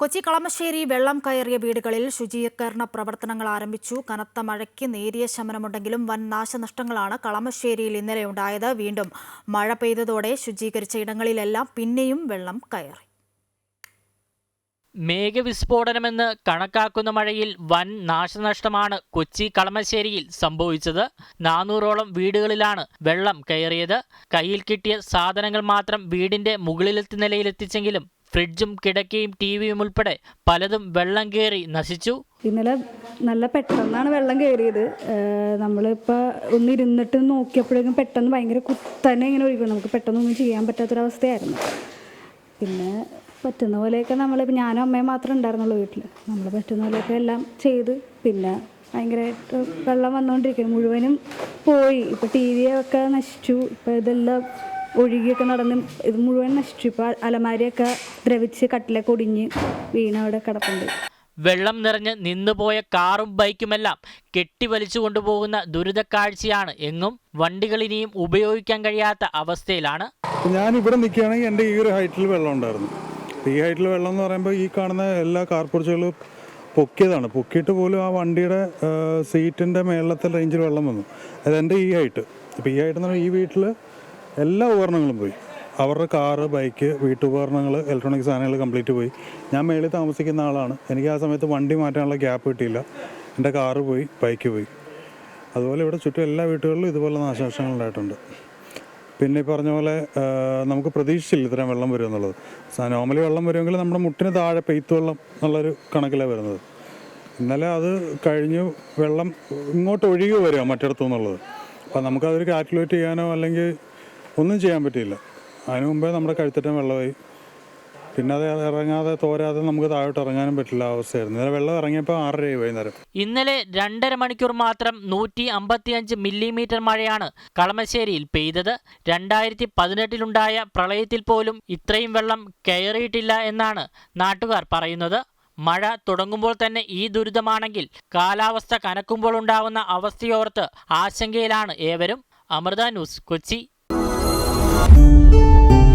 കൊച്ചി കളമശ്ശേരി വെള്ളം കയറിയ വീടുകളിൽ ശുചീകരണ പ്രവർത്തനങ്ങൾ ആരംഭിച്ചു. കനത്ത മഴയ്ക്ക് നേരിയ ശമനമുണ്ടെങ്കിലും വൻ നാശനഷ്ടങ്ങളാണ് കളമശ്ശേരിയിൽ ഇന്നലെ ഉണ്ടായത്. വീണ്ടും മഴ പെയ്തതോടെ ശുചീകരിച്ച ഇടങ്ങളിലെല്ലാം പിന്നെയും വെള്ളം കയറി. മേഘവിസ്ഫോടനമെന്ന് കണക്കാക്കുന്ന മഴയിൽ വൻ നാശനഷ്ടമാണ് കൊച്ചി കളമശ്ശേരിയിൽ സംഭവിച്ചത്. നാനൂറോളം വീടുകളിലാണ് വെള്ളം കയറിയത്. കയ്യിൽ കിട്ടിയ സാധനങ്ങൾ മാത്രം വീടിന്റെ മുകളിലെത്തി നിലയിലെത്തിച്ചെങ്കിലും ഫ്രിഡ്ജും കിടക്കയും ടി വിയും ഉൾപ്പെടെ പലതും വെള്ളം കയറി നശിച്ചു. ഇന്നലെ നല്ല പെട്ടെന്നാണ് വെള്ളം കയറിയത് നമ്മളിപ്പോൾ ഒന്ന് ഇരുന്നിട്ട് നോക്കിയപ്പോഴേക്കും പെട്ടെന്ന് ഭയങ്കര കുത്തനെ ഇങ്ങനെ ഒഴുകും നമുക്ക് പെട്ടെന്നൊന്നും ചെയ്യാൻ പറ്റാത്തൊരവസ്ഥയായിരുന്നു. പിന്നെ പറ്റുന്ന പോലെയൊക്കെ നമ്മളിപ്പോൾ ഞാനും അമ്മയും മാത്രമേ ഉണ്ടായിരുന്നുള്ളൂ വീട്ടിൽ നമ്മൾ പറ്റുന്ന പോലെയൊക്കെ എല്ലാം ചെയ്ത് പിന്നെ ഭയങ്കരമായിട്ട് വെള്ളം വന്നുകൊണ്ടിരിക്കുന്നു മുഴുവനും പോയി. ഇപ്പോൾ ടി വിയൊക്കെ നശിച്ചു. ഇപ്പോൾ ഇതെല്ലാം ഒഴുകിയൊക്കെ നടന്ന് ഇത് മുഴുവൻ നശിച്ചു. ഇപ്പോൾ അലമാരിയൊക്കെ ദ്രവിച്ച് കട്ടിലൊക്കെ ഒടിഞ്ഞ് വീണവിടെ കിടപ്പുണ്ട്. വെള്ളം നിറഞ്ഞ് നിന്നുപോയ കാറും ബൈക്കുമെല്ലാം കെട്ടിവലിച്ചു കൊണ്ടുപോകുന്ന ദുരിതക്കാഴ്ചയാണ് എങ്ങും വണ്ടികൾ ഇനിയും ഉപയോഗിക്കാൻ കഴിയാത്ത അവസ്ഥയിലാണ്. ഞാൻ ഇവിടെ നിൽക്കുകയാണെങ്കിൽ എന്റെ ഈ ഒരു ഹൈറ്റിൽ വെള്ളം ഉണ്ടായിരുന്നു. ഈ ഹൈറ്റിൽ വെള്ളം എന്ന് പറയുമ്പോൾ ഈ കാണുന്ന എല്ലാ കാർ കാർപ്പുറച്ചുകളും പൊക്കിയതാണ്. പൊക്കിയിട്ട് പോലും ആ വണ്ടിയുടെ സീറ്റിന്റെ മേളത്തെ റേഞ്ചിൽ വെള്ളം വന്നു. അത് എന്റെ ഈ ഹൈറ്റ്. അപ്പോൾ ഈ ഹൈറ്റ് എന്ന് പറഞ്ഞാൽ ഈ വീട്ടിൽ എല്ലാ ഉപകരണങ്ങളും പോയി. അവരുടെ കാറ് ബൈക്ക് വീട്ടുപകരണങ്ങൾ ഇലക്ട്രോണിക് സാധനങ്ങൾ കംപ്ലീറ്റ് പോയി. ഞാൻ മേളിൽ താമസിക്കുന്ന ആളാണ്. എനിക്ക് ആ സമയത്ത് വണ്ടി മാറ്റാനുള്ള ഗ്യാപ്പ് കിട്ടിയില്ല. എന്റെ കാറ് പോയി ബൈക്ക് പോയി. അതുപോലെ ഇവിടെ ചുറ്റും എല്ലാ വീട്ടുകളിലും ഇതുപോലെ നാശനഷ്ടങ്ങൾ ഉണ്ടായിട്ടുണ്ട്. പിന്നെ ഈ പറഞ്ഞ പോലെ നമുക്ക് പ്രതീക്ഷിച്ചില്ല ഇത്രയും വെള്ളം വരും എന്നുള്ളത്. നോർമലി വെള്ളം വരുമെങ്കിൽ നമ്മുടെ മുട്ടിന് താഴെ പെയ്ത്ത് വെള്ളം എന്നുള്ളൊരു കണക്കിലാണ് വരുന്നത്. ഇന്നലെ അത് കഴിഞ്ഞ് വെള്ളം ഇങ്ങോട്ട് ഒഴുകി വരിക മറ്റിടത്തു നിന്നുള്ളത്. അപ്പം നമുക്കതൊരു കാൽക്കുലേറ്റ് ചെയ്യാനോ അല്ലെങ്കിൽ ഒന്നും ചെയ്യാൻ പറ്റിയില്ല. അതിനു മുമ്പേ നമ്മുടെ കഴുത്തറ്റം വെള്ളമായി. പിന്നെ അത് ഇറങ്ങാതെ തോരാതെ നമുക്ക് താഴോട്ട് ഇറങ്ങാനും പറ്റില്ല അവസ്ഥയായിരുന്നു. ഇന്നലെ വെള്ളം ഇറങ്ങിയപ്പോൾ ആറര വൈകുന്നേരം. ഇന്നലെ രണ്ടര മണിക്കൂർ മാത്രം നൂറ്റി അമ്പത്തിയഞ്ച് മില്ലിമീറ്റർ മഴയാണ് കളമശ്ശേരിയിൽ പെയ്തത്. രണ്ടായിരത്തി പതിനെട്ടിലുണ്ടായ പ്രളയത്തിൽ പോലും ഇത്രയും വെള്ളം കയറിയിട്ടില്ല എന്നാണ് നാട്ടുകാർ പറയുന്നത്. മഴ തുടങ്ങുമ്പോൾ തന്നെ ഈ ദുരിതമാണെങ്കിൽ കാലാവസ്ഥ കനക്കുമ്പോൾ ഉണ്ടാവുന്ന അവസ്ഥയോർത്ത് ആശങ്കയിലാണ് ഏവരും. അമൃത ന്യൂസ് കൊച്ചി. うん。